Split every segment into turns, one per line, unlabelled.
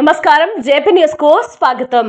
నమస్కారం జేపీ న్యూస్కు స్వాగతం.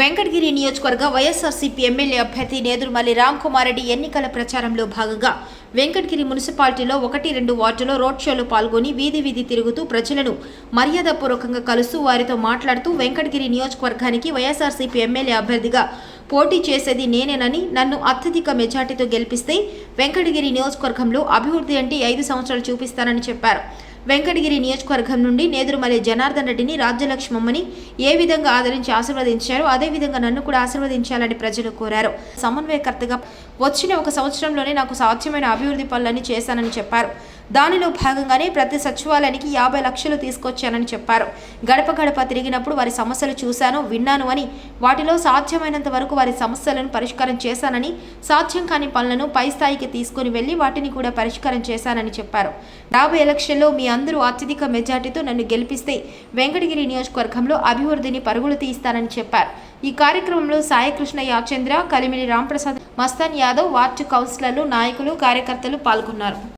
వెంకటగిరి నియోజకవర్గ వైఎస్ఆర్సీపీ ఎమ్మెల్యే అభ్యర్థి నేదురుమల్లి రామ్ కుమార్ రెడ్డి ఎన్నికల ప్రచారంలో భాగంగా వెంకటగిరి మున్సిపాలిటీలో ఒకటి రెండు వార్డులో రోడ్ షోలో పాల్గొని వీధి వీధి తిరుగుతూ ప్రజలను మర్యాదపూర్వకంగా కలుస్తూ వారితో మాట్లాడుతూ వెంకటగిరి నియోజకవర్గానికి వైఎస్ఆర్సీపీ ఎమ్మెల్యే అభ్యర్థిగా పోటీ చేసేది నేనేనని నన్ను అత్యధిక మెజార్టీతో గెలిపిస్తే వెంకటగిరి నియోజకవర్గంలో అభివృద్ధి అంటే ఐదు సంవత్సరాలు చూపిస్తానని చెప్పారు. వెంకటగిరి నియోజకవర్గం నుండి నేదురుమల్లి జనార్దన్ రెడ్డిని రాజ్యలక్ష్మమ్మని ఏ విధంగా ఆదరించి ఆశీర్వదించారో అదే విధంగా నన్ను కూడా ఆశీర్వదించాలని ప్రజలు కోరారు. సమన్వయకర్తగా వచ్చిన ఒక సంవత్సరంలోనే నాకు సాధ్యమైన అభివృద్ధి పనులని చేశానని చెప్పారు. దానిలో భాగంగానే ప్రతి సచివాలయానికి యాభై లక్షలు తీసుకొచ్చానని చెప్పారు. గడప గడప తిరిగినప్పుడు వారి సమస్యలు చూశాను విన్నాను అని వాటిలో సాధ్యమైనంత వరకు వారి సమస్యలను పరిష్కారం చేశానని సాధ్యం కాని పనులను పై స్థాయికి తీసుకుని వెళ్ళి వాటిని కూడా పరిష్కారం చేశానని చెప్పారు. రాబోయే ఎలక్షన్లో మీ అందరూ అత్యధిక మెజార్టీతో నన్ను గెలిపిస్తే వెంకటగిరి నియోజకవర్గంలో అభివృద్ధిని పరుగులు తీస్తానని చెప్పారు. ఈ కార్యక్రమంలో సాయికృష్ణ యాచంద్ర కలిమిలి రాంప్రసాద్ మస్తాన్ యాదవ్ వార్డు కౌన్సిలర్లు నాయకులు కార్యకర్తలు పాల్గొన్నారు.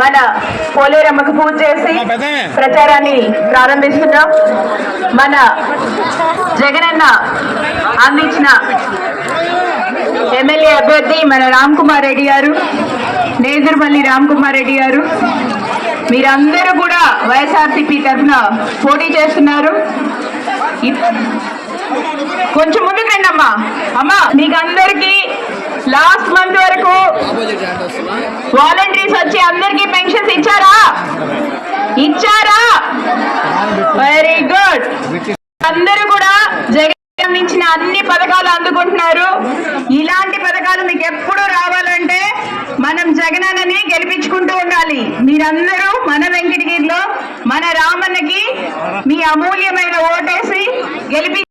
మన పోలేరమ్మకు పూజ చేసి ప్రచారాన్ని ప్రారంభిస్తున్నాం. మన జగనన్న అందించిన ఎమ్మెల్యే అభ్యర్థి మన రామ్ కుమార్ రెడ్డి గారు నేదురుమల్లి రామ్ కుమార్ రెడ్డి గారు. మీరందరూ కూడా వైఎస్ఆర్సీపీ తరఫున పోటీ చేస్తున్నారు. కొంచెం ముందుకండి అమ్మా. అమ్మా మీకు అందరికి లాస్ట్ మంత్ వరకు వాలంటీర్స్ వచ్చి అందరికి పెన్షన్స్ ఇచ్చారా? ఇచ్చారా? వెరీ గుడ్ అందరూ కూడా జగన్ అందించిన అన్ని పథకాలు అందుకుంటున్నారు. ఇలాంటి పథకాలు మీకు ఎప్పుడు రావాలంటే మనం జగనన్నని గెలిపించుకుంటూ ఉండాలి. మీరందరూ మన వెంకటగిరిలో మన రామన్నకి మీ అమూల్యమైన ఓటేసి గెలిపి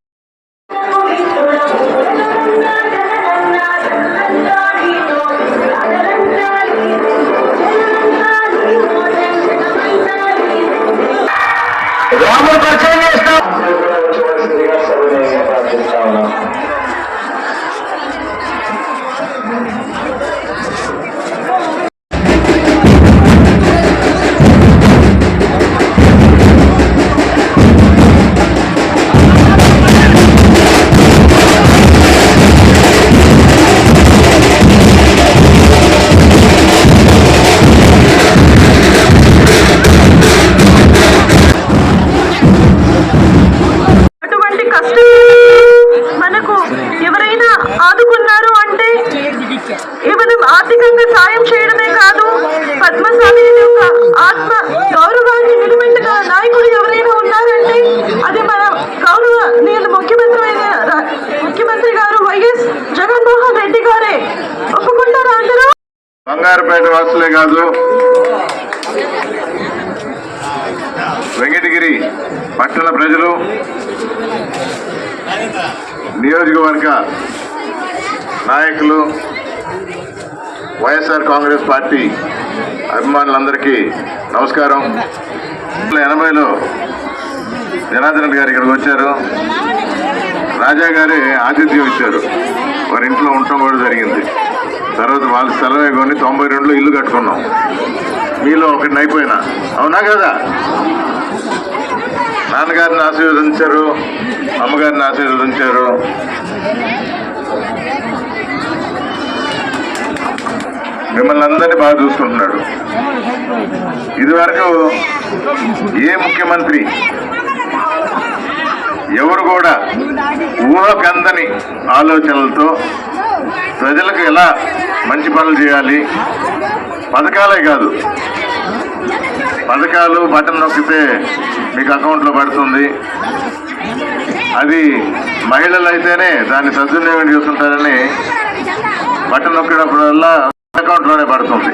ఆదివాసులే కాదు.
వెంకటగిరి పట్టణ ప్రజలు నియోజకవర్గ నాయకులు వైఎస్ఆర్ కాంగ్రెస్ పార్టీ అభిమానులందరికీ నమస్కారం. ఎనభైలో జనార్దన్ రెడ్డి గారు ఇక్కడికి వచ్చారు. రాజా గారి ఆతిథ్యం ఇచ్చారు. వారి ఇంట్లో ఉండటం కూడా జరిగింది. తర్వాత వాళ్ళ స్థలమే కొని తొంభై రెండులో ఇల్లు కట్టుకున్నాం. మీలో ఒకటి అయిపోయినా. అవునా కదా? నాన్నగారిని ఆశీర్వదించారు అమ్మగారిని ఆశీర్వదించారు. మిమ్మల్ని అందరినీ బాగా చూసుకుంటున్నాడు. ఇదివరకు ఏ ముఖ్యమంత్రి ఎవరు కూడా ఊహకందని ఆలోచనలతో ప్రజలకు ఎలా మంచి పనులు చేయాలి? పథకాలే కాదు. పథకాలు బటన్ నొక్కితే మీకు అకౌంట్లో పడుతుంది. అది మహిళలు అయితేనే దాన్ని సద్వినియోగం చేస్తుంటారని బటన్ నొక్కినప్పుడల్లా అకౌంట్లోనే పడుతుంది.